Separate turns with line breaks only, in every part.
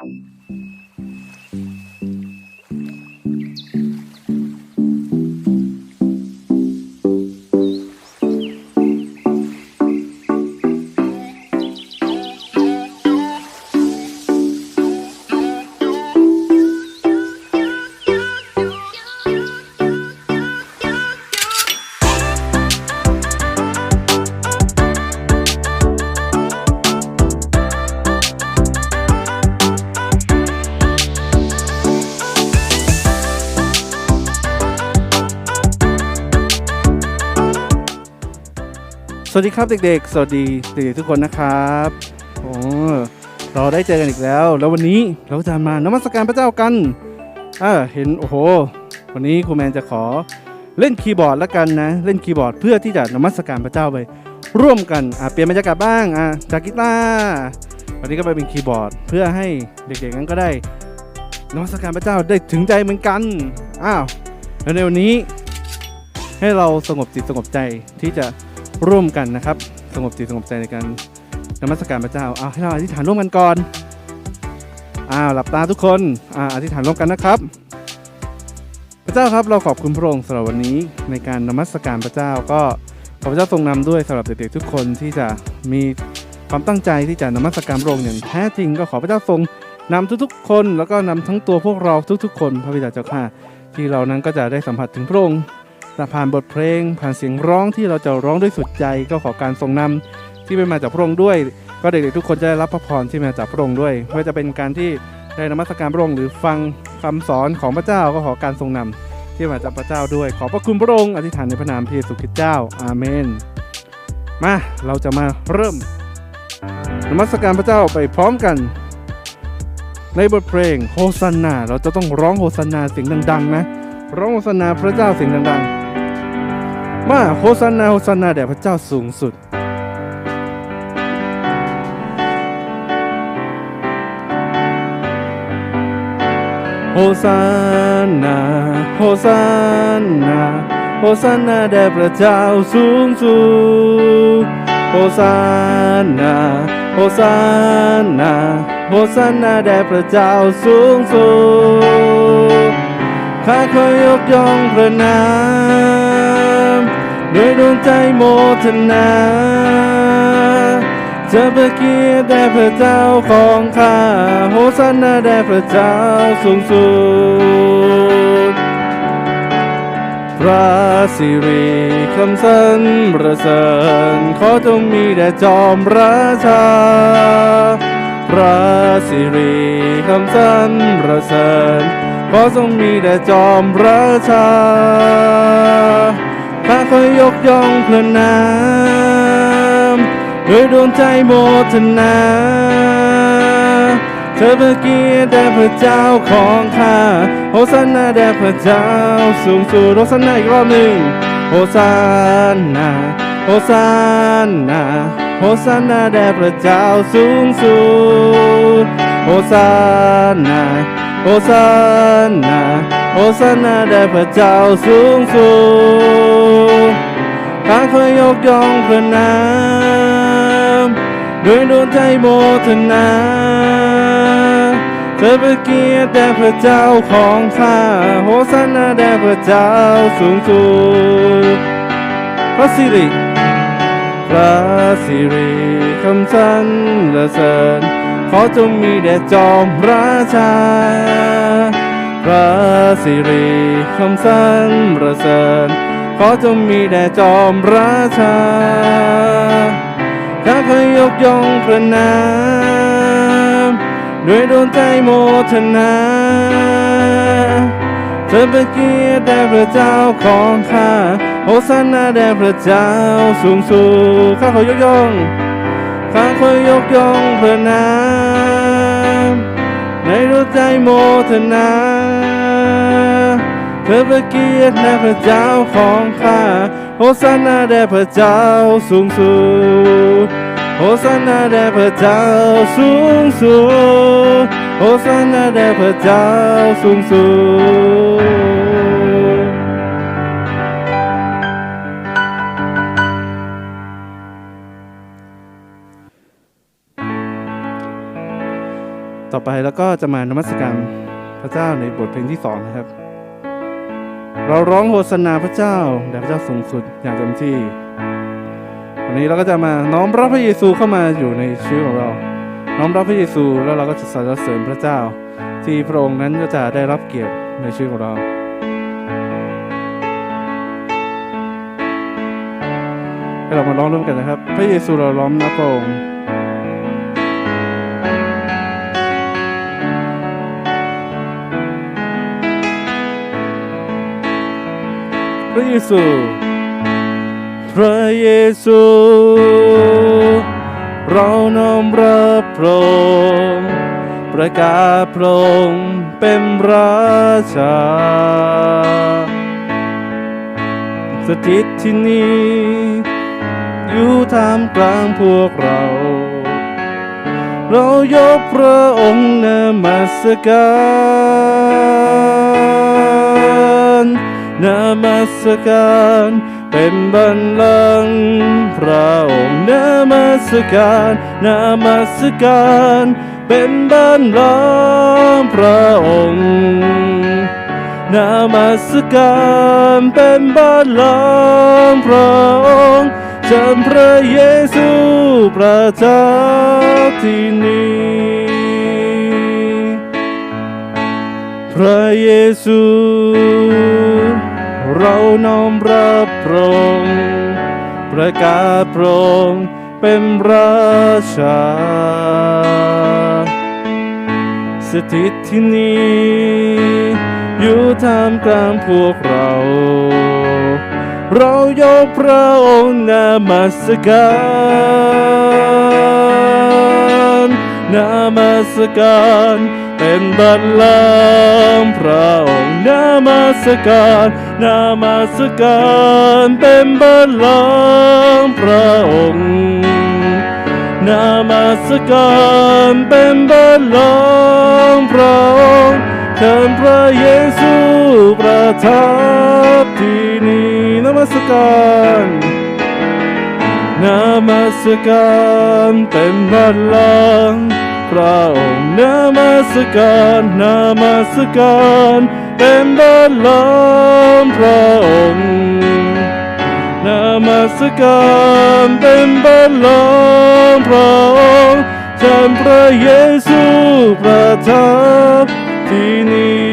thank you วัสดีครับเด็กๆ สวัสดีเด็กๆทุกคนนะครับโอ้เราได้เจอกันอีกแล้ว แล้ววันนี้เราจะมานมัสการพระเจ้ากันอ่าเห็นโอ้โห วันนี้ครูแมนจะขอเล่นคีย์บอร์ดล้วกันนะ เล่นคีย์บอร์ดเพื่อที่จะนมัสการพระเจ้าไป ร่วมกันอะเปลี่ยนบรรยากาศบ้างอะจากกีตาร์วันนี้ก็ไปเป็นคีย์บอร์ดเพื่อให้เด็กๆนั้นก็ได้นมัสการพระเจ้าได้ถึงใจเหมือนกันอ้าวแล้วในวันนี้ ให้เราสงบจิตสงบใจที่จะ ร่วมกันนะครับ สงบจิตสงบใจในการนมัสการพระเจ้าเอาให้เราอธิษฐานร่วมกันก่อนอ้าวหลับตาทุกคนอ่าอธิษฐานร่วมกันนะครับ พระเจ้าครับเราขอบคุณพระองค์สำหรับวันนี้ในการนมัสการพระเจ้าก็ขอพระเจ้าทรงนำด้วยสำหรับเด็กๆทุกคนที่จะมีความตั้งใจที่จะนมัสการพระองค์อย่างแท้จริง ก็ขอพระเจ้าทรงนำทุกๆ คน แล้วก็นำทั้งตัวพวกเราทุกๆ คนพระบิดาเจ้าข้าที่เรานั้นก็จะได้สัมผัสถึงพระองค์ ผ่านบทเพลง ผ่านเสียงร้องที่เราจะร้องด้วยสุดใจก็ขอการทรงนำที่เป็นมาจากพระองค์ด้วย ก็เด็กๆทุกคนจะได้รับพระพรที่มาจากพระองค์ด้วยไม่ว่าจะเป็นการที่ได้นมัสการพระองค์หรือฟังคำสอนของพระเจ้าก็ขอการทรงนำที่มาจากพระเจ้าด้วย ขอบพระคุณพระองค์อธิษฐานในพระนามพระเยซูคริสต์เจ้าอาเมน มาเราจะมาเริ่มนมัสการพระเจ้าไปพร้อมกัน ในบทเพลงโฮซันนาเราจะต้องร้องโฮซันนาเสียงดังๆนะร้องโฮซันนาพระเจ้าเสียงดังๆ มาโฮซานาโฮซานาแด่พระเจ้าสูงสุด โฮซานา โฮซานา โฮซานาแด่พระเจ้าสูงสุด โฮซานา โฮซานา โฮซานาแด่พระเจ้าสูงสุด ข้าขอยกย่องพระนาม ด้วยดวงใจโมทนาจะประเกียรติแด่พระเจ้าของข้าโฮสันนาแด่พระเจ้าสูงสุด พระสิริคำสันประเสริญขอจงมีแด่จอมราชา พระสิริคำสันประเสริญขอทรงมีแด่จอมราชา ข้าขอยกย่องพระนามด้วยดวงใจโมทนา เธอประเกียรติแด่พระเจ้าของข้าโฮสันนาแด่พระเจ้าสูงสุดโฮสันนาอีกรอบหนึ่งโฮสันาโฮสันาโฮสันนาแด่พระเจ้าสูงสุดโฮสันนาโฮสันนาโฮสันาแด่พระเจ้าสูงสุดข้าขอยกย่องพระนามด้วยดวงใจโมทนาเธอประเกียรติแด่พระเจ้าของข้าโฮสนาแด่พระเจ้าสูงสุดพระสิริ พระสิริคำสันละเสริญขอจงมีแด่จอมราชา พระสิริคำสันประเสริญขอจงมีแด่จอมราชาข้าเคยยกย่องพระนาม ด้วยดวงใจโมทนา เธอเป็นเกียรติแด่พระเจ้าของข้าโฮสันนาแด่พระเจ้าสูงสุดข้าขอยกย่องข้าขอยกย่องพระนามในดวงใจโมทนา เธอเป็นเกียรติแด่พระเจ้าของข้าโฮสันนาแด่พระเจ้าสูงสุดโฮสันนาแด่พระเจ้าสูงสุดโฮสันนาแด่พระเจ้าสูงสุดต่อต่อไปแล้วก็จะมานมัสการพระเจ้าในบทเพลงที่สองนะครับ เราร้องโฆษณาพระเจ้าแด่พระเจ้าสูงสุดอย่างเต็มที่ วันนี้เราก็จะมาน้อมรับพระเยซูเข้ามาอยู่ในชีวิตของเรา น้อมรับพระเยซูแล้วเราก็จะสรรเสริญพระเจ้า ที่พระองค์นั้นก็จะได้รับเกียรติในชีวิตของเราให้เรามาร้องร่วมกันนะครับ พระเยซูเราล้อมนะพระองค์ ระเยซู พระเยซู เราน้อมรับพระองค์ประกาศพระองค์เป็นราชา สถิตที่นี่อยู่ท่ามกลางพวกเรา เรายกพระองค์นมัสการ นมัสการเป็นบัลลังก์พระองค์นมัสการนมัสการเป็นบัลลังก์พระองค์นามัสการเป็นบัลลังก์พระองค์เชิญพระเยซูประทับที่นี่พระเยซู เราน้อมรับพระองค์ประกาศพระองค์เป็นราชา สถิตที่นี่อยู่ท่ามกลางพวกเรา เรายกพระองค์นามัสการนามัสการ เป็นบัลลังก์พระองค์นามัสการนามัสการเป็นบัลลังก์พระองค์นามัสการเป็นบัลลังก์พระองค์เชิญพระเยซูประทับที่นี่นามัสการนามัสการเป็นบัลลังก์ พระองค์นามัสการนามัสการเป็นบัลลังก์พระองค์นามัสการเป็นบัลลังก์พระองค์เชิญพระเยซูประทับที่นี่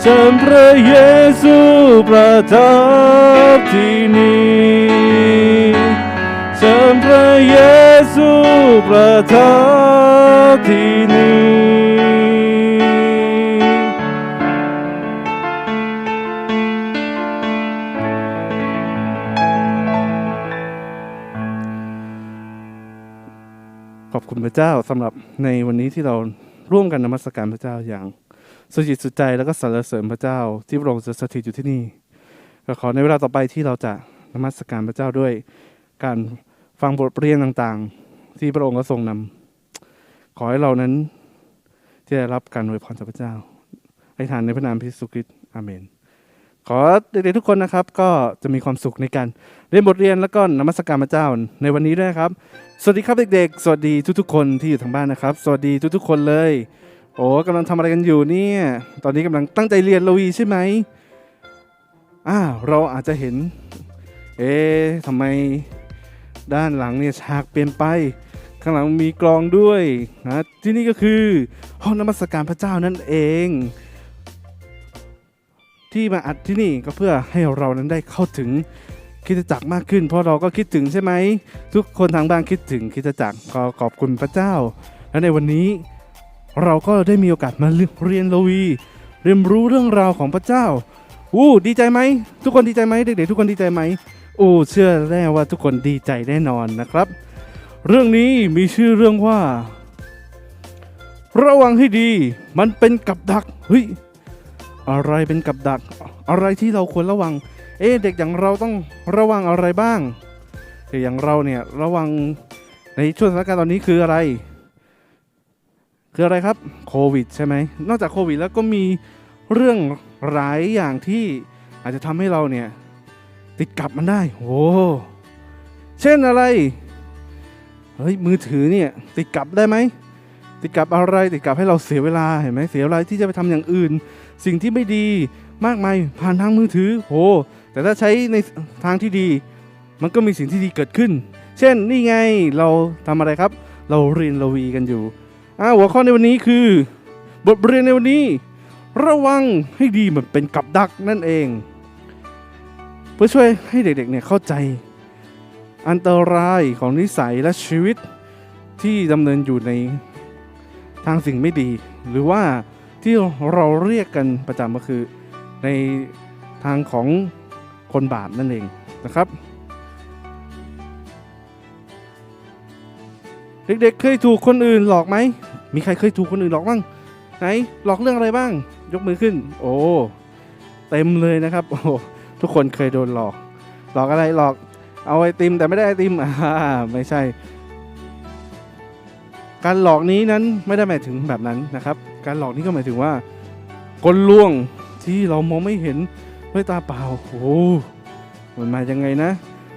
เชิญพระเยซูประทับที่นี่ เยซูประทับที่นี่ขอบคุณพระเจ้าสำหรับในวันนี้ที่เราร่วมกันนมัสการพระเจ้าอย่างสุจิตสุดใจแล้วก็สรรเสริญพระเจ้าที่พระองค์จะสถิตอยู่ที่นี่ก็ขอในเวลาต่อไปที่เราจะนมัสการพระเจ้าด้วยการ ฟังบทเรียนต่างๆ ที่พระองค์ก็ทรงนำขอให้เรานั้นที่ได้รับการอวยพรจากพระเจ้าให้ทานในพระนามพระเยซูคริสต์อาเมน ขอเด็กๆทุกคนนะครับ ก็จะมีความสุขในการเรียนบทเรียนแล้วก็นมัสการพระเจ้าในวันนี้ด้วยครับ สวัสดีครับเด็กๆ สวัสดีทุกๆ คนที่อยู่ทางบ้านนะครับ สวัสดีทุกๆ คนเลย โอ้กำลังทำอะไรกันอยู่เนี่ยตอนนี้กำลังตั้งใจเรียนโลวีใช่ไหมอ้าวเราอาจจะเห็น เอ๊ะทำไม ด้านหลังเนี่ยฉากเปลี่ยนไป ข้างหลังมีกลองด้วยนะที่นี่ก็คือห้องนมัสการพระเจ้านั่นเอง ที่มาอัดที่นี่ก็เพื่อให้เรานั้นได้เข้าถึงคิดจักรมากขึ้น เพราะเราก็คิดถึงใช่ไหม ทุกคนทางบ้านคิดถึงคิดจักรก็ขอบคุณพระเจ้า และในวันนี้เราก็ได้มีโอกาสมาเรียนโลวี เรียนรู้เรื่องราวของพระเจ้าอู้ดีใจไหมทุกคนดีใจไหมเด็กๆทุกคนดีใจไหม อ้เชื่อแน่ว่าทุกคนดีใจแน่นอนนะครับ เรื่องนี้มีชื่อเรื่องว่า ระวังให้ดี มันเป็นกับดักเฮ้ยอะไรเป็นกับดัก อะไรที่เราควรระวัง เอ๊ะเด็กอย่างเราต้องระวังอะไรบ้างเด็กอย่างเราเนี่ยระวังในช่วงสถานการณ์ตอนนี้คืออะไร คืออะไรครับโควิดใช่ไหมนอกจากโควิดแล้วก็มีเรื่องหลายอย่างที่อาจจะทำให้เราเนี่ย ติดกับมันได้โอ้เช่นอะไรเฮ้ยมือถือเนี่ยติดกับได้ไหมติดกับอะไรติดกับให้เราเสียเวลาเห็นไหมเสียเวลาที่จะไปทำอย่างอื่น สิ่งที่ไม่ดีมากมายผ่านทางมือถือโหแต่ถ้าใช้ในทางที่ดี มันก็มีสิ่งที่ดีเกิดขึ้น เช่นนี่ไงเราทำอะไรครับ เราเรียนระวีกันอยู่อ่าหัวข้อในวันนี้คือ บทเรียนในวันนี้ ระวังให้ดีเหมือนเป็นกับดักนั่นเอง พื่อช่วยให้เด็กๆเนี่ยเข้าใจอันตรายของนิสัยและชีวิตที่ดำเนินอยู่ในทางสิ่งไม่ดี หรือว่าที่เราเรียกกันประจำก็คือ ในทางของคนบาปนั่นเองนะครับ เด็กๆเคยถูกคนอื่นหลอกไหม มีใครเคยถูกคนอื่นหลอกบ้าง ไหนหลอกเรื่องอะไรบ้าง ยกมือขึ้น โอ้เต็มเลยนะครับโอ้ ทุกคนเคยโดนหลอก หลอกอะไรหลอก เอาไอติมแต่ไม่ได้ไอติมอ่าไม่ใช่ การหลอกนี้นั้นไม่ได้หมายถึงแบบนั้นนะครับ การหลอกนี้ก็หมายถึงว่ากลลวงที่เรามองไม่เห็นด้วยตาเปล่าโอ้มันมายังไงนะ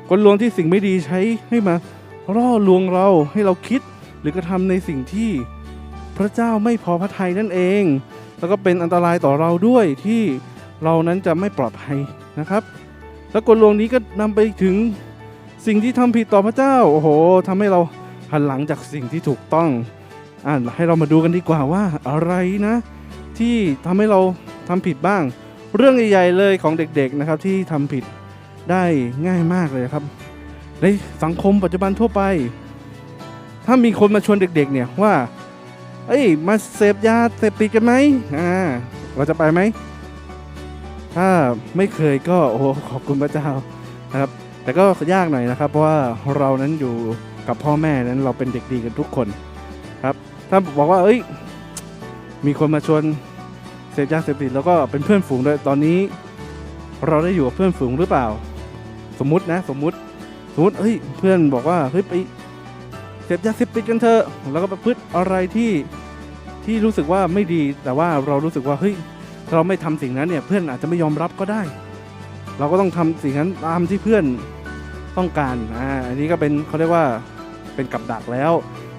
กลลวงที่สิ่งไม่ดีใช้ให้มาล่อลวงเราให้เราคิด หรือกระทำในสิ่งที่พระเจ้าไม่พอพระทัยนั่นเอง แล้วก็เป็นอันตรายต่อเราด้วยที่เรานั้นจะไม่ปลอดภัย นะครับ แล้วกลลวงนี้ก็นำไปถึงสิ่งที่ทำผิดต่อพระเจ้า โอ้โหทำให้เราหันหลังจากสิ่งที่ถูกต้องอ่าให้เรามาดูกันดีกว่าว่าอะไรนะ ที่ทำให้เราทำผิดบ้าง เรื่องใหญ่ๆเลยของเด็กๆนะครับที่ทำผิดได้ง่ายมากเลยครับ ในสังคมปัจจุบันทั่วไป ถ้ามีคนมาชวนเด็ก ๆ เนี่ยว่า เอ้ยมาเสพยาเสพติดกันไหมอ่าเราจะไปไหม ถ้าไม่เคยก็โอ้ขอบคุณพระเจ้านะครับ แต่ก็ยากหน่อยนะครับ เพราะว่าเรานั้นอยู่กับพ่อแม่นั้นเราเป็นเด็กดีกันทุกคนครับ ถ้าบอกว่า เอ้ย มีคนมาชวนเสพยาเสพติดแล้วก็เป็นเพื่อนฝูงด้วยตอนนี้ เราได้อยู่กับเพื่อนฝูงหรือเปล่า สมมุตินะ สมมุติสมมติเฮ้ยเพื่อนบอกว่าเฮ้ยไปเสพยาเสพติดกันเถอะแล้วก็ประพฤติอะไรที่ที่รู้สึกว่าไม่ดีแต่ว่าเรารู้สึกว่าเฮ้ย เราไม่ทำสิ่งนั้นเนี่ยเพื่อนอาจจะไม่ยอมรับก็ได้ เราก็ต้องทำสิ่งนั้นตามที่เพื่อนต้องการอ่าอันนี้ก็เป็นเขาเรียกว่าเป็นกับดักแล้ว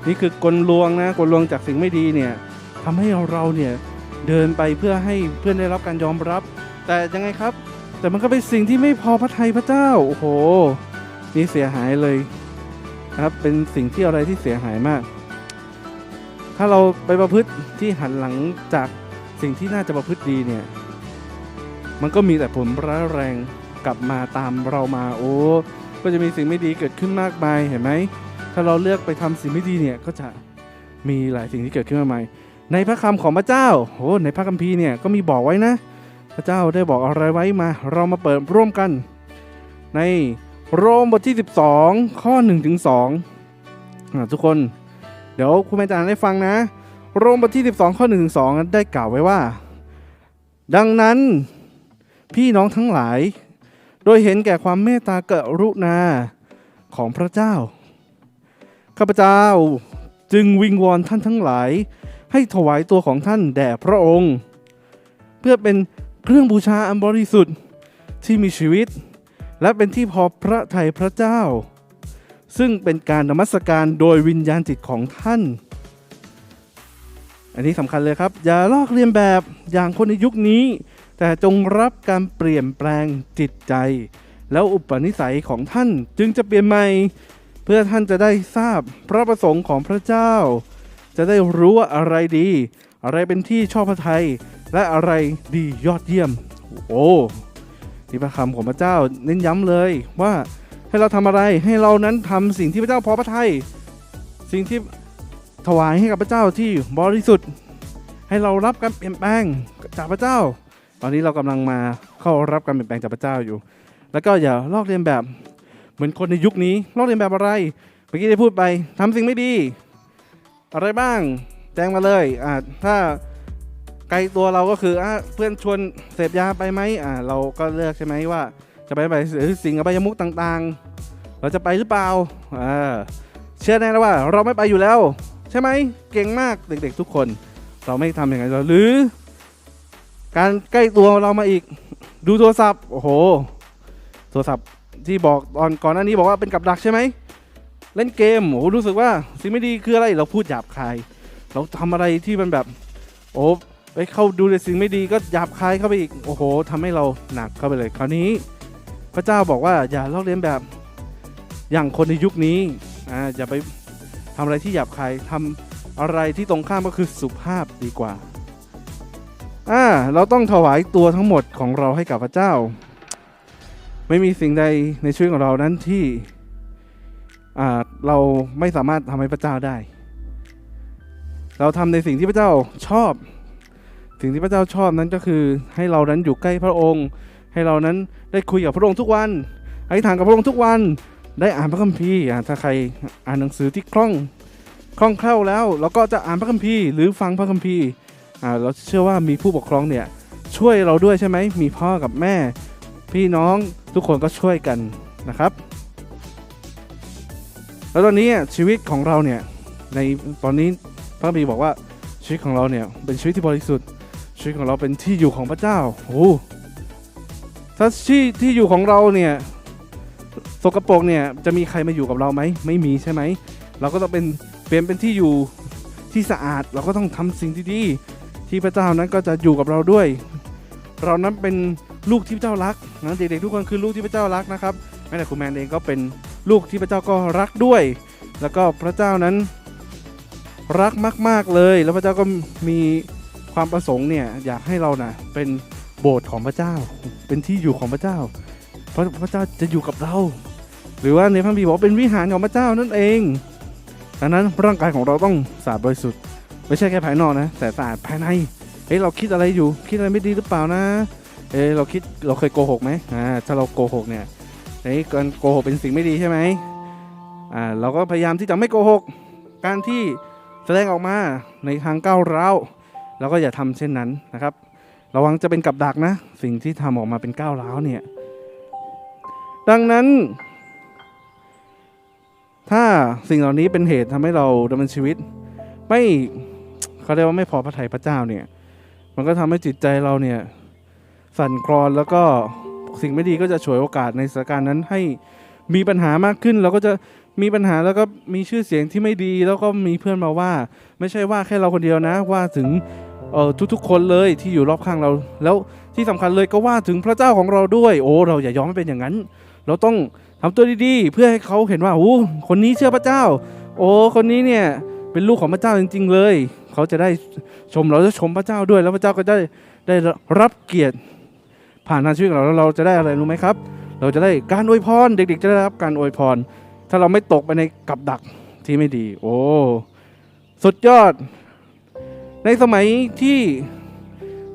นี่คือกลลวงนะกลลวงจากสิ่งไม่ดีเนี่ยทำให้เราเนี่ยเดินไปเพื่อให้เพื่อนได้รับการยอมรับ แต่ยังไงครับ แต่มันก็เป็นสิ่งที่ไม่พอพระทัยพระเจ้าโอ้โหนี่เสียหายเลยนะครับเป็นสิ่งที่อะไรที่เสียหายมาก ถ้าเราไปประพฤติที่หันหลังจาก สิ่งที่น่าจะประพฤติดีเนี่ย มันก็มีแต่ผลร้ายแรงกลับมาตามเรามาโอ้ก็จะมีสิ่งไม่ดีเกิดขึ้นมากมายเห็นไหมถ้าเราเลือกไปทำสิ่งไม่ดีเนี่ยก็จะมีหลายสิ่งที่เกิดขึ้นมากมายในพระคำของพระเจ้าโอ้ในพระคัมภีร์เนี่ยก็มีบอกไว้นะ พระเจ้าได้บอกอะไรไว้มา เรามาเปิดร่วมกัน ในโรมบทที่ 12 ข้อ1ถึง2อ่าทุกคน เดี๋ยวคุณแม่จารย์ได้ฟังนะ โรมบทที่ 12 ข้อ1ถึง2นั้นได้กล่าวไว้ว่า ดังนั้นพี่น้องทั้งหลาย โดยเห็นแก่ความเมตตากรุณาของพระเจ้า ข้าพเจ้าจึงวิงวอนท่านทั้งหลาย ให้ถวายตัวของท่านแด่พระองค์ เพื่อเป็นเครื่องบูชาอันบริสุทธิ์ที่มีชีวิต และเป็นที่พอพระทัยพระเจ้า ซึ่งเป็นการนมัสการโดยวิญญาณจิตของท่าน อันนี้สำคัญเลยครับ อย่าลอกเลียนแบบอย่างคนในยุคนี้ แต่จงรับการเปลี่ยนแปลงจิตใจ แล้วอุปนิสัยของท่านจึงจะเปลี่ยนใหม่ เพื่อท่านจะได้ทราบพระประสงค์ของพระเจ้า จะได้รู้ว่าอะไรดี อะไรเป็นที่ชอบพระทัยและอะไรดียอดเยี่ยม โอ้ที่พระคำของพระเจ้าเน้นย้ำเลยว่าให้เราทำอะไรให้เรานั้นทำสิ่งที่พระเจ้าพอพระทัยสิ่งที่ ถวายให้กับพระเจ้าที่บริสุทธิ์ ให้เรารับการเปลี่ยนแปลงจากพระเจ้า ตอนนี้เรากำลังมาเข้ารับการเปลี่ยนแปลงจากพระเจ้าอยู่ แล้วก็อย่าลอกเลียนแบบเหมือนคนในยุคนี้ลอกเลียนแบบอะไร เมื่อกี้ได้พูดไปทำสิ่งไม่ดี อะไรบ้างแจ้งมาเลยอ่าถ้าไกลตัวเราก็คืออเพื่อนชวนเสพยาไปไหมอ่าเราก็เลือกใช่ไหมว่า จะไปไปหรือสิ่งอบายมุกต่างๆ เราจะไปหรือเปล่าอ่าเชื่อแน่แล้วว่าเราไม่ไปอยู่แล้ว ใช่ไหมเก่งมากเด็กๆทุกคน เราไม่ทำอย่างนั้นหรือ การใกล้ตัวเรามาอีก ดูโทรศัพท์โอ้โห โทรศัพท์ที่บอกตอนก่อนหน้านี้บอกว่าเป็นกับดักใช่ไหมเล่นเกมโอ้โหรู้สึกว่าสิ่งไม่ดีคืออะไรเราพูดหยาบคาย เราทำอะไรที่มันแบบ โอ้ไปเข้าดูในสิ่งไม่ดีก็หยาบคายเข้าไปอีกโอ้โหทำให้เราหนักเข้าไปเลยคราวนี้ พระเจ้าบอกว่าอย่าลอกเลียนแบบอย่างคนในยุคนี้อ่าอย่าไป ทำอะไรที่หยาบคายทำอะไรที่ตรงข้ามก็คือสุภาพดีกว่าอ่าเราต้องถวายตัวทั้งหมดของเราให้กับพระเจ้า ไม่มีสิ่งใดในชีวิตของเรานั้นที่อ่าเราไม่สามารถทำให้พระเจ้าได้ เราทำในสิ่งที่พระเจ้าชอบ สิ่งที่พระเจ้าชอบนั้นก็คือให้เรานั้นอยู่ใกล้พระองค์ ให้เรานั้นได้คุยกับพระองค์ทุกวันอธิษฐานกับพระองค์ทุกวัน ได้อ่านพระคัมภีร์อ่าถ้าใครอ่านหนังสือที่คล่องคล่องแคล่วแล้วเราก็จะอ่านพระคัมภีร์หรือฟังพระคัมภีร์อ่าเราเชื่อว่ามีผู้ปกครองเนี่ยช่วยเราด้วยใช่ไหมมีพ่อกับแม่ พี่น้องทุกคนก็ช่วยกันนะครับ แล้วตอนนี้ชีวิตของเราเนี่ยในตอนนี้พระคัมภีร์บอกว่าชีวิตของเราเนี่ยเป็นชีวิตที่บริสุทธิ์ชีวิตของเราเป็นที่อยู่ของพระเจ้าโอ้ถ้าที่ที่อยู่ของเราเนี่ย สกปรกเนี่ยจะมีใครมาอยู่กับเราไหมไม่มีใช่ไหมเราก็ต้องเป็นเปลี่ยนเป็นที่อยู่ที่สะอาดเราก็ต้องทำสิ่งที่ดีที่พระเจ้านั้นก็จะอยู่กับเราด้วย เรานั้นเป็นลูกที่พระเจ้ารักนะเด็กๆทุกคนคือลูกที่พระเจ้ารักนะครับแม้แต่คุณแมนเองก็เป็นลูกที่พระเจ้าก็รักด้วย แล้วก็พระเจ้านั้นรักมาก ๆเลย แล้วพระเจ้าก็มีความประสงค์เนี่ยอยากให้เรานะเป็นโบสถ์ของพระเจ้า เป็นที่อยู่ของพระเจ้า เพราะพระเจ้าจะอยู่กับเรา หรือว่าในพระคัมภีบอกเป็นวิหารของพระเจ้านั่นเองดังนั้นร่างกายของเราต้องสะอาดบริสุทธิ์ไม่ใช่แค่ภายนอกนะ แต่สะอาดภายในเฮ้ยเราคิดอะไรอยู่ คิดอะไรไม่ดีหรือเปล่านะเอ้ยเราคิดเราเคยโกหกไหมอ่าถ้าเราโกหกเนี่ยไอ้ยการโกหกเป็นสิ่งไม่ดีใช่ไหมอ่าเราก็พยายามที่จะไม่โกหก การที่แสดงออกมาในทางก้าวร้าวเราก็อย่าทำเช่นนั้นนะครับ ระวังจะเป็นกับดักนะ สิ่งที่ทำออกมาเป็นก้าวร้าวเนี่ยดังนั้น ถ้าสิ่งเหล่านี้เป็นเหตุทำให้เราดำเนินชีวิต ไม่เขาเรียกว่าไม่พอพระทัยพระเจ้าเนี่ย มันก็ทำให้จิตใจเราเนี่ย สั่นคลอนแล้วก็สิ่งไม่ดีก็จะฉวยโอกาสในสถานการณ์นั้นให้มีปัญหามากขึ้นเราก็จะมีปัญหาแล้วก็มีชื่อเสียงที่ไม่ดี แล้วก็มีเพื่อนมาว่า ไม่ใช่ว่าแค่เราคนเดียวนะ ว่าถึงเออทุกๆคนเลยที่อยู่รอบข้างเรา แล้วที่สำคัญเลยก็ว่าถึงพระเจ้าของเราด้วย โอ้เราอย่ายอมให้เป็นอย่างนั้น เราต้อง ทำตัวดีๆ เพื่อให้เขาเห็นว่าโอ้คนนี้เชื่อพระเจ้า โอ้คนนี้เนี่ยเป็นลูกของพระเจ้าจริง ๆ เลย เขาจะได้ชมเราจะชมพระเจ้าด้วย แล้วพระเจ้าก็ได้ได้รับเกียรติผ่านทางชีวิตของเราแล้วเราจะได้อะไรรู้ไหมครับ เราจะได้การอวยพรเด็ก ๆ จะได้รับการอวยพร ถ้าเราไม่ตกไปในกับดักที่ไม่ดี โอ้สุดยอด ในสมัยที่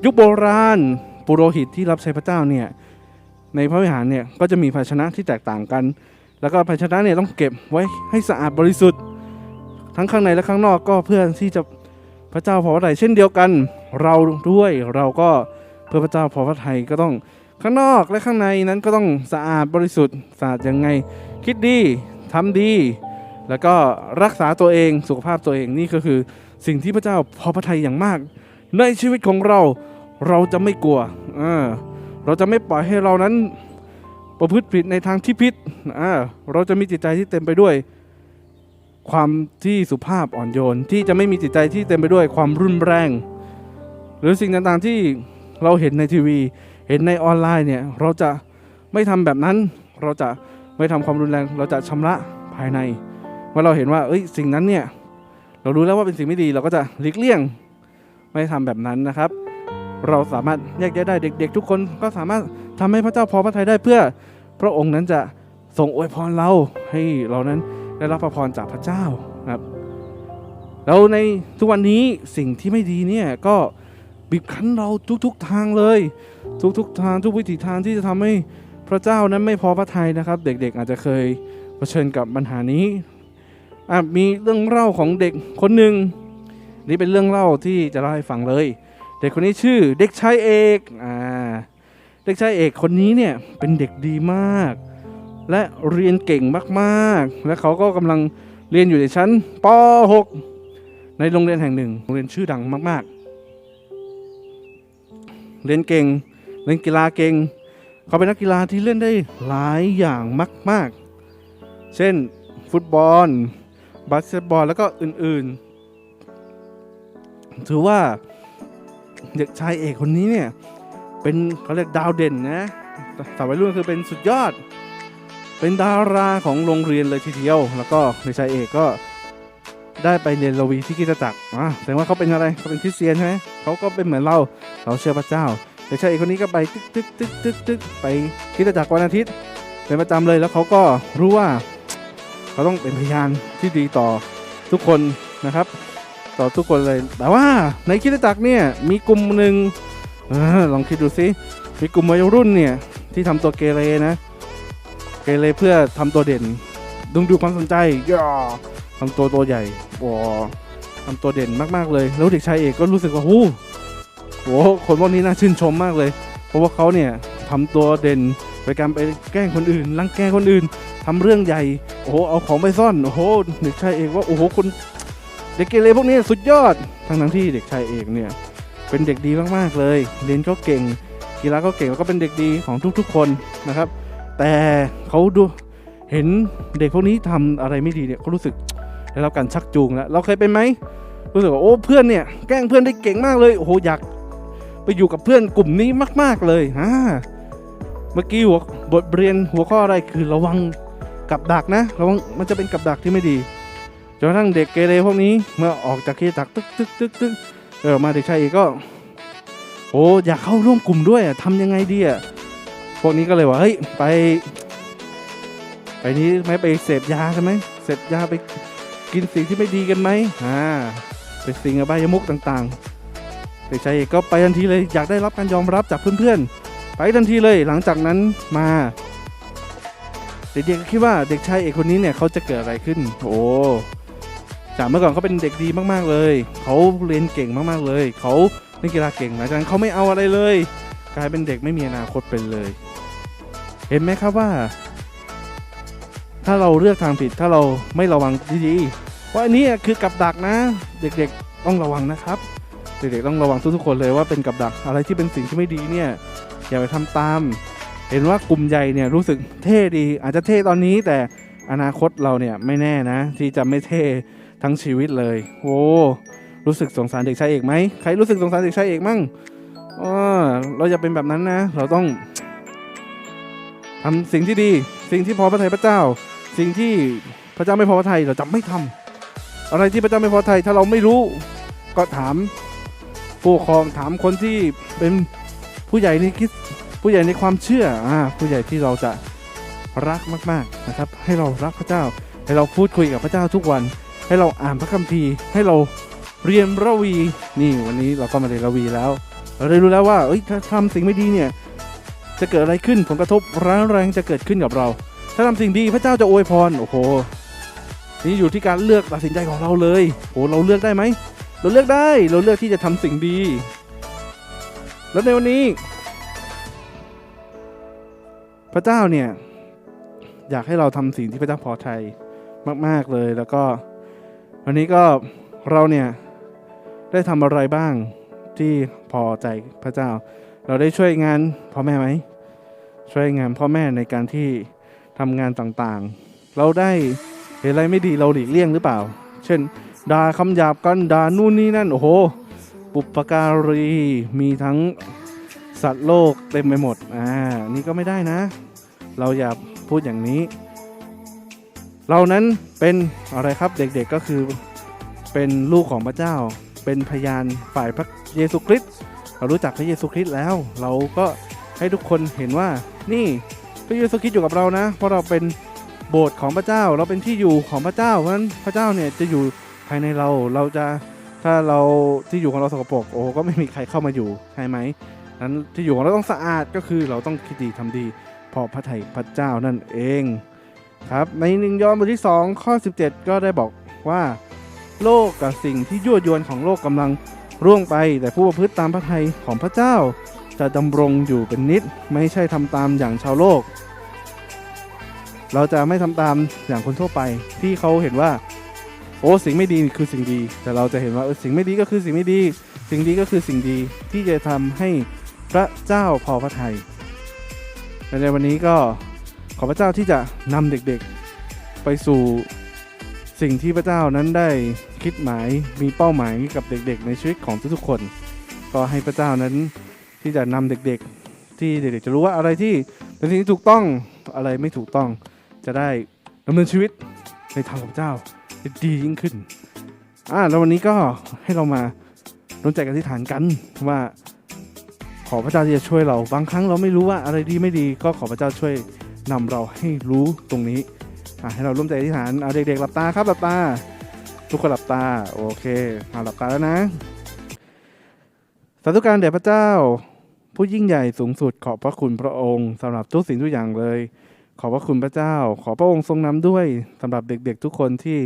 ยุคโบราณปุโรหิตที่รับใช้พระเจ้าเนี่ย ในพระวิหารเนี่ยก็จะมีภาชนะที่แตกต่างกัน แล้วก็ภาชนะเนี่ยต้องเก็บไว้ให้สะอาดบริสุทธิ์ ทั้งข้างในและข้างนอกก็เพื่อที่จะพระเจ้าพอพระทัยเช่นเดียวกัน เราด้วยเราก็เพื่อพระเจ้าพอพระทัยก็ต้องข้างนอกและข้างในนั้นก็ต้องสะอาดบริสุทธิ์สะอาดยังไง คิดดีทำดี แล้วก็รักษาตัวเองสุขภาพตัวเองนี่ก็คือสิ่งที่พระเจ้าพอพระทัยอย่างมาก ในชีวิตของเราเราจะไม่กลัวอ่า เราจะไม่ปล่อยให้เรานั้นประพฤติผิดในทางที่ผิดเราจะมีจิตใจที่เต็มไปด้วย ความที่สุภาพอ่อนโยน ที่จะไม่มีจิตใจที่เต็มไปด้วยความรุนแรง หรือสิ่งต่างๆที่เราเห็นในทีวี เห็นในออนไลน์เนี่ยเราจะไม่ทำแบบนั้น เราจะไม่ทำความรุนแรง เราจะชำระภายในเมื่อเราเห็นว่าเอ้ยสิ่งนั้นเนี่ยเรารู้แล้วว่าเป็นสิ่งไม่ดีเราก็จะหลีกเลี่ยง ไม่ทำแบบนั้นนะครับ เราสามารถแยกแยะได้เด็ก ๆ ทุกคนก็สามารถทำให้พระเจ้าพอพระทัยได้เพื่อพระองค์นั้นจะทรงอวยพรเราให้เรานั้นได้รับพระพรจากพระเจ้านะครับแล้วในทุกวันนี้สิ่งที่ไม่ดีเนี่ยก็บีบคั้นเราทุกๆทางเลย ทุกๆทางทุกวิถีทางที่จะทำให้พระเจ้านั้นไม่พอพระทัยนะครับ เด็กๆ อาจจะเคยเผชิญกับปัญหานี้มีเรื่องเล่าของเด็กคนหนึ่งนี่เป็นเรื่องเล่าที่จะเล่าให้ฟังเลย เด็กคนนี้ชื่อเด็กชายเอกอ่าเด็กชายเอกคนนี้เนี่ยเป็นเด็กดีมาก และเรียนเก่งมากๆ และเขาก็กำลังเรียนอยู่ในชั้นป .6 ในโรงเรียนแห่งหนึ่งโรงเรียนชื่อดังมากๆ เรียนเก่งเล่นกีฬาเก่ง เขาเป็นนักกีฬาที่เล่นได้หลายอย่างมาก ๆ เช่นฟุตบอลบาสเกตบอลแล้วก็อื่นๆ ถือว่า เด็กชายเอกคนนี้เนี่ยเป็นเขาเรียกดาวเด่นนะสาววัยรุ่นคือเป็นสุดยอด เป็นดาราของโรงเรียนเลยทีเดียว แล้วก็เด็กชายเอกก็ได้ไปเรียนโรวีที่คริดจักรอะแสดงว่าเขาเป็นอะไรเขาเป็นคริสเตียนใช่ไหมเขาก็เป็นเหมือนเราเราเชื่อพระเจ้าเด็กชายเอกคนนี้ก็ไปตึกตึกตึกตึกตึกไปคริดจักรวันอาทิตย์เป็นประจำเลยแล้วเขาก็รู้ว่า เขาต้องเป็นพยานที่ดีต่อทุกคนนะครับ ต่อทุกคนเลย แต่ว่าในคิดจักเนี่ยมีกลุ่มหนึ่งอลองคิดดูสิมีกลุ่มวัยรุ่นเนี่ยที่ทำตัวเกเรนะ เกเรเพื่อทำตัวเด่นดึงดูความสนใจย่อทำตัวตัวใหญ่วอทำตัวเด่นมากๆเลย แล้วเด็กชายเอกก็รู้สึกว่าหูโหคนพวกนี้น่าชื่นชมมากเลย เพราะว่าเขาเนี่ยทำตัวเด่นโดยการไปแกล้งคนอื่นรังแกคนอื่นทำเรื่องใหญ่ โอ้โหเอาของไปซ่อน โอ้โหเด็กชายเอกว่าโอ้โหคน เด็กเกเรพวกนี้สุดยอด ทั้งทั้งๆที่เด็กชายเอกเนี่ยเป็นเด็กดีมากๆเลย เรียนก็เก่ง กีฬาก็เก่งแล้วก็เป็นเด็กดีของทุกๆคนนะครับ แต่เขาดูเห็นเด็กพวกนี้ทำอะไรไม่ดีเนี่ยเขารู้สึกได้รับการชักจูงแล้ว เราเคยเป็นไหมรู้สึกว่าโอ้เพื่อนเนี่ยแกล้งเพื่อนได้เก่งมากเลยโอ้โหอยากไปอยู่กับเพื่อนกลุ่มนี้มาก ๆเลยอ่าเมื่อกี้หัวบทเรียนหัวข้ออะไรคือระวังกับดักนะระวังมันจะเป็นกับดักที่ไม่ดี จนกระทั่งเด็กเกเรพวกนี้เมื่อออกจากคีดักตึกตึกตึกตึกเออมาเด็กชายเอกก็โอ้อยากเข้าร่วมกลุ่มด้วยอะทำยังไงดีอะพวกนี้ก็เลยว่าเฮ้ยไป ไปนี้ไหมไปเสพยากันไหมเสพยาไปกินสิ่งที่ไม่ดีกันไหมอ่าไปสิ่งอบายมุกต่างๆ เด็กชายเอกก็ไปทันทีเลยอยากได้รับการยอมรับจากเพื่อนๆ ไปทันทีเลยหลังจากนั้นมาเด็กๆก็คิดว่าเด็กชายเอกคนนี้เนี่ยเขาจะเกิดอะไรขึ้น โอ้ จากเมื่อก่อนเขาเป็นเด็กดีมากๆเลย เขาเรียนเก่งมากๆเลย เขาเล่นกีฬาเก่งหลังจากนั้นเขาไม่เอาอะไรเลย กลายเป็นเด็กไม่มีอนาคตไปเลย เห็นไหมครับว่า ถ้าเราเลือกทางผิดถ้าเราไม่ระวังดีๆว่าอันนี้คือกับดักนะ เด็กๆต้องระวังนะครับ เด็กๆต้องระวังทุกๆคนเลยว่าเป็นกับดักอะไรที่เป็นสิ่งที่ไม่ดีเนี่ยอย่าไปทำตาม เห็นว่ากลุ่มใหญ่เนี่ยรู้สึกเท่ดี อาจจะเท่ตอนนี้แต่อนาคตเราเนี่ยไม่แน่นะ ที่จะไม่เท่ ทั้งชีวิตเลยโอ้รู้สึกสงสารเด็กชายเอกไหมใครรู้สึกสงสารเด็กชายเอกมั่งอ๋อเราอย่าเป็นแบบนั้นนะ เราต้องทำสิ่งที่ดี สิ่งที่พอพระทัยพระเจ้า สิ่งที่พระเจ้าไม่พอพระทัยเราจะไม่ทำอะไรที่พระเจ้าไม่พอพระทัยถ้าเราไม่รู้ ก็ถามผู้ปกครองถามคนที่เป็นผู้ใหญ่ในคิดผู้ใหญ่ในความเชื่ออ่าผู้ใหญ่ที่เราจะรักมาก ๆนะครับ ให้เรารักพระเจ้า ให้เราพูดคุยกับพระเจ้าทุกวัน ให้เราอ่านพระคัมภีร์ ให้เราเรียนระวี นี่วันนี้เราก็มาเรียนระวีแล้ว เราได้รู้แล้วว่าเอ้ยถ้าทำสิ่งไม่ดีเนี่ยจะเกิดอะไรขึ้นผลกระทบร้ายแรงจะเกิดขึ้นกับเรา ถ้าทำสิ่งดีพระเจ้าจะอวยพรโอ้โหนี่อยู่ที่การเลือกตัดสินใจของเราเลยโอ้เราเลือกได้ไหมเราเลือกได้เราเลือกที่จะทำสิ่งดี แล้วในวันนี้ พระเจ้าเนี่ยอยากให้เราทำสิ่งที่พระเจ้าพอใจมาก ๆเลยแล้วก็ วันนี้ก็เราเนี่ยได้ทำอะไรบ้างที่พอใจพระเจ้า เราได้ช่วยงานพ่อแม่ไหม ช่วยงานพ่อแม่ในการที่ทำงานต่างๆ เราได้เห็นอะไรไม่ดีเราหลีกเลี่ยงหรือเปล่า เช่นด่าคำหยาบกันด่านู่นนี่นั่นโอ้โหปุปการีมีทั้งสัตว์โลกเต็มไปหมดอ่านี่ก็ไม่ได้นะ เราอย่าพูดอย่างนี้ เรานั้นเป็นอะไรครับเด็กๆก็คือเป็นลูกของพระเจ้า เป็นพยานฝ่ายพระเยซูคริสต์เรารู้จักพระเยซูคริสต์แล้ว เราก็ให้ทุกคนเห็นว่านี่พระเยซูคริสต์อยู่กับเรานะ เพราะเราเป็นโบสถ์ของพระเจ้า เราเป็นที่อยู่ของพระเจ้าเพราะฉะนั้นพระเจ้าเนี่ยจะอยู่ภายในเราเราจะถ้าเราที่อยู่ของเราสกปรกโอ้ก็ไม่มีใครเข้ามาอยู่ใช่ไหมนั้นที่อยู่ของเราต้องสะอาดก็คือเราต้องคิดดีทำดีเพราะพระไถ่พระเจ้านั่นเอง ครับในหนึ่งยอห์นบทที่ 2 ข้อ 17 ก็ได้บอกว่า โลกกับสิ่งที่ยั่วยวนของโลกกำลังร่วงไป แต่ผู้ประพฤติตามพระทัยของพระเจ้า จะดำรงอยู่เป็นนิดไม่ใช่ทำตามอย่างชาวโลก เราจะไม่ทำตามอย่างคนทั่วไปที่เขาเห็นว่า โอ้สิ่งไม่ดีคือสิ่งดี แต่เราจะเห็นว่าสิ่งไม่ดีก็คือสิ่งไม่ดี สิ่งดีก็คือสิ่งดีที่จะทำให้พระเจ้าพอพระทัยในวันนี้ก็ อพระเจ้าที่จะนำเด็กๆ ไปสู่สิ่งที่พระเจ้านั้นได้คิดหมายมีเป้าหมายกับเด็กๆ ในชีวิตของทุกๆคน ก็ให้พระเจ้านั้นที่จะนำเด็กๆ ที่เด็กๆจะรู้ว่าอะไรที่เป็นสิ่งที่ถูกต้องอะไรไม่ถูกต้องจะได้ดำเนินชีวิตในทางของพระเจ้าได้ดียิ่งขึ้นอ่าแล้ววันนี้ก็ให้เรามาร่วมใจกันที่ฐานกันว่าขอพระเจ้าที่จะช่วยเราบางครั้งเราไม่รู้ว่าอะไรดีไม่ดีก็ขอพระเจ้าช่วย นำเราให้รู้ตรงนี้ให้เราร่วมใจอธิษฐานเอาเด็กๆหลับตาครับหลับตา ทุกคนหลับตาโอเคเอาหลับตาแล้วนะสาธุการแด่พระเจ้า ผู้ยิ่งใหญ่สูงสุดขอบพระคุณพระองค์สำหรับทุกสิ่งทุกอย่างเลย ขอบพระคุณพระเจ้า ขอพระองค์ทรงนำด้วยสำหรับเด็กๆ ทุกคนที่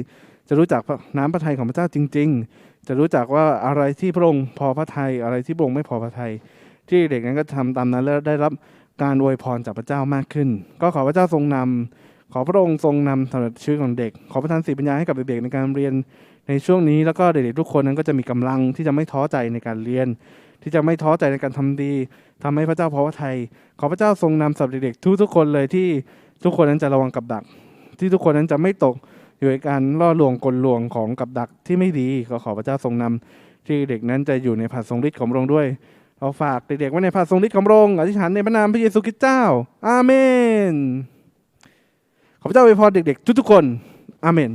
จะรู้จักน้ำพระทัยของพระเจ้าจริง ๆ จะรู้จักว่าอะไรที่พระองค์พอพระทัยอะไรที่พระองค์ไม่พอพระทัยที่เด็กนั้นก็ทำตามนั้นแล้วได้รับ การอวยพรจากพระเจ้ามากขึ้น ก็ขอพระเจ้าทรงนำขอพระองค์ทรงนำสำหรับชีวิตของเด็ก ขอประทานสีปัญญาให้กับเด็กๆในการเรียนในช่วงนี้แล้วก็เด็กๆทุกคนนั้นก็จะมีกำลังที่จะไม่ท้อใจในการเรียน ที่จะไม่ท้อใจในการทำดีทำให้พระเจ้าพอพระทัยขอพระเจ้าทรงนำสำหรับเด็กๆทุกๆคนเลยที่ทุกคนนั้นจะระวังกับดัก ที่ทุกคนนั้นจะไม่ตกอยู่ในการล่อลวงกลลวงของกับดักที่ไม่ดี ก็ขอพระเจ้าทรงนำที่เด็กนั้นจะอยู่ในผัดทรงฤทธิ์ของพระองค์ด้วย เราฝากเด็กๆไว้ในพระทรงฤทธิ์ของพระองค์อธิษฐานในพระนามพระเยซูคริสต์เจ้า อาเมน ขอพระเจ้าอวยพรเด็กๆ ทุกๆคน อาเมน